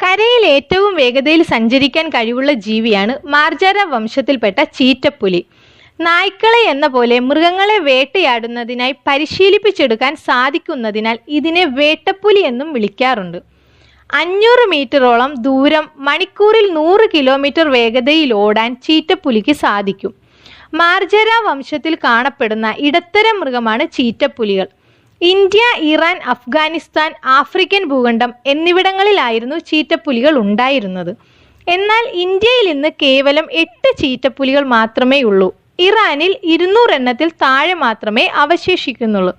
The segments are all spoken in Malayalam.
കരയിൽ ഏറ്റവും വേഗതയിൽ സഞ്ചരിക്കാൻ കഴിവുള്ള ജീവിയാണ് മാർജാര വംശത്തിൽപ്പെട്ട ചീറ്റപ്പുലി. നായ്ക്കളെ എന്ന പോലെ മൃഗങ്ങളെ വേട്ടയാടുന്നതിനായി പരിശീലിപ്പിച്ചെടുക്കാൻ സാധിക്കുന്നതിനാൽ ഇതിനെ വേട്ടപ്പുലി എന്നും വിളിക്കാറുണ്ട്. അഞ്ഞൂറ് മീറ്ററോളം ദൂരം മണിക്കൂറിൽ നൂറ് കിലോമീറ്റർ വേഗതയിൽ ഓടാൻ ചീറ്റപ്പുലിക്ക് സാധിക്കും. മാർജര വംശത്തിൽ കാണപ്പെടുന്ന ഇടത്തരം മൃഗമാണ് ചീറ്റപ്പുലികൾ. ഇന്ത്യ ഇറാൻ അഫ്ഗാനിസ്ഥാൻ ആഫ്രിക്കൻ ഭൂഖണ്ഡം എന്നിവിടങ്ങളിലായിരുന്നു ചീറ്റപ്പുലികൾ ഉണ്ടായിരുന്നത്. എന്നാൽ ഇന്ത്യയിൽ ഇന്ന് കേവലം എട്ട് ചീറ്റപ്പുലികൾ മാത്രമേ ഉള്ളൂ. ഇറാനിൽ ഇരുന്നൂറ് എണ്ണത്തിൽ താഴെ മാത്രമേ അവശേഷിക്കുന്നുള്ളൂ.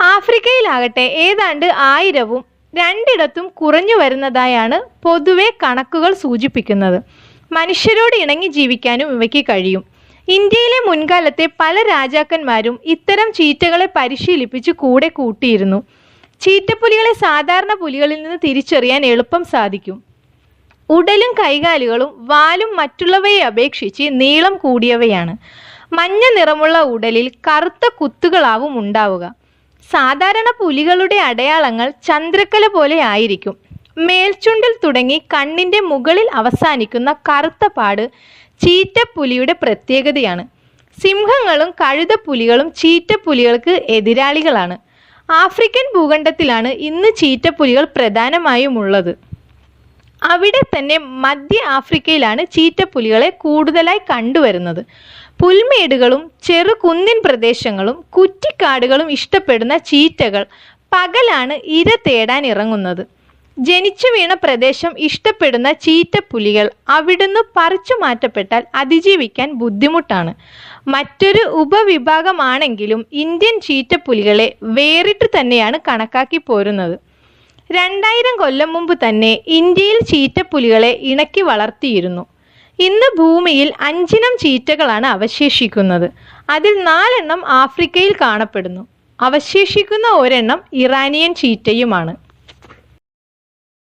ആഫ്രിക്കയിലാകട്ടെ ഏതാണ്ട് ആയിരവും രണ്ടിടത്തും കുറഞ്ഞു വരുന്നതായാണ് പൊതുവെ കണക്കുകൾ സൂചിപ്പിക്കുന്നത്. മനുഷ്യരോട് ഇണങ്ങി ജീവിക്കാനും ഇവയ്ക്ക് കഴിയും. ഇന്ത്യയിലെ മുൻകാലത്തെ പല രാജാക്കന്മാരും ഇത്തരം ചീറ്റകളെ പരിശീലിപ്പിച്ച് കൂടെ കൂട്ടിയിരുന്നു. ചീറ്റപ്പുലികളെ സാധാരണ പുലികളിൽ നിന്ന് തിരിച്ചറിയാൻ എളുപ്പം സാധിക്കും. ഉടലും കൈകാലുകളും വാലും മറ്റുള്ളവയെ അപേക്ഷിച്ച് നീളം കൂടിയവയാണ്. മഞ്ഞ നിറമുള്ള ഉടലിൽ കറുത്ത കുത്തുകളാവും ഉണ്ടാവുക. സാധാരണ പുലികളുടെ അടയാളങ്ങൾ ചന്ദ്രക്കല പോലെ ആയിരിക്കും. മേൽച്ചുണ്ടിൽ തുടങ്ങി കണ്ണിന്റെ മുകളിൽ അവസാനിക്കുന്ന കറുത്ത പാട് ചീറ്റപ്പുലിയുടെ പ്രത്യേകതയാണ്. സിംഹങ്ങളും കഴുതപ്പുലികളും ചീറ്റപ്പുലികൾക്ക് എതിരാളികളാണ്. ആഫ്രിക്കൻ ഭൂഖണ്ഡത്തിലാണ് ഇന്ന് ചീറ്റപ്പുലികൾ പ്രധാനമായും ഉള്ളത് അവിടെ തന്നെ മധ്യ ആഫ്രിക്കയിലാണ് ചീറ്റപ്പുലികളെ കൂടുതലായി കണ്ടുവരുന്നത്. പുൽമേടുകളും ചെറു കുന്നിൻ പ്രദേശങ്ങളും കുറ്റിക്കാടുകളും ഇഷ്ടപ്പെടുന്ന ചീറ്റകൾ പകലാണ് ഇര തേടാൻ ഇറങ്ങുന്നത്. ജനിച്ചു വീണ പ്രദേശം ഇഷ്ടപ്പെടുന്ന ചീറ്റപ്പുലികൾ അവിടുന്ന് പറിച്ചു മാറ്റപ്പെട്ടാൽ അതിജീവിക്കാൻ ബുദ്ധിമുട്ടാണ്. മറ്റൊരു ഉപവിഭാഗമാണെങ്കിലും ഇന്ത്യൻ ചീറ്റപ്പുലികളെ വേറിട്ട് തന്നെയാണ് കണക്കാക്കി പോരുന്നത്. രണ്ടായിരം കൊല്ലം മുമ്പ് തന്നെ ഇന്ത്യയിൽ ചീറ്റപ്പുലികളെ ഇണക്കി വളർത്തിയിരുന്നു. ഇന്ന് ഭൂമിയിൽ അഞ്ചിനം ചീറ്റകളാണ് അവശേഷിക്കുന്നത്. അതിൽ നാലെണ്ണം ആഫ്രിക്കയിൽ കാണപ്പെടുന്നു. അവശേഷിക്കുന്ന ഒരെണ്ണം ഇറാനിയൻ ചീറ്റയുമാണ്.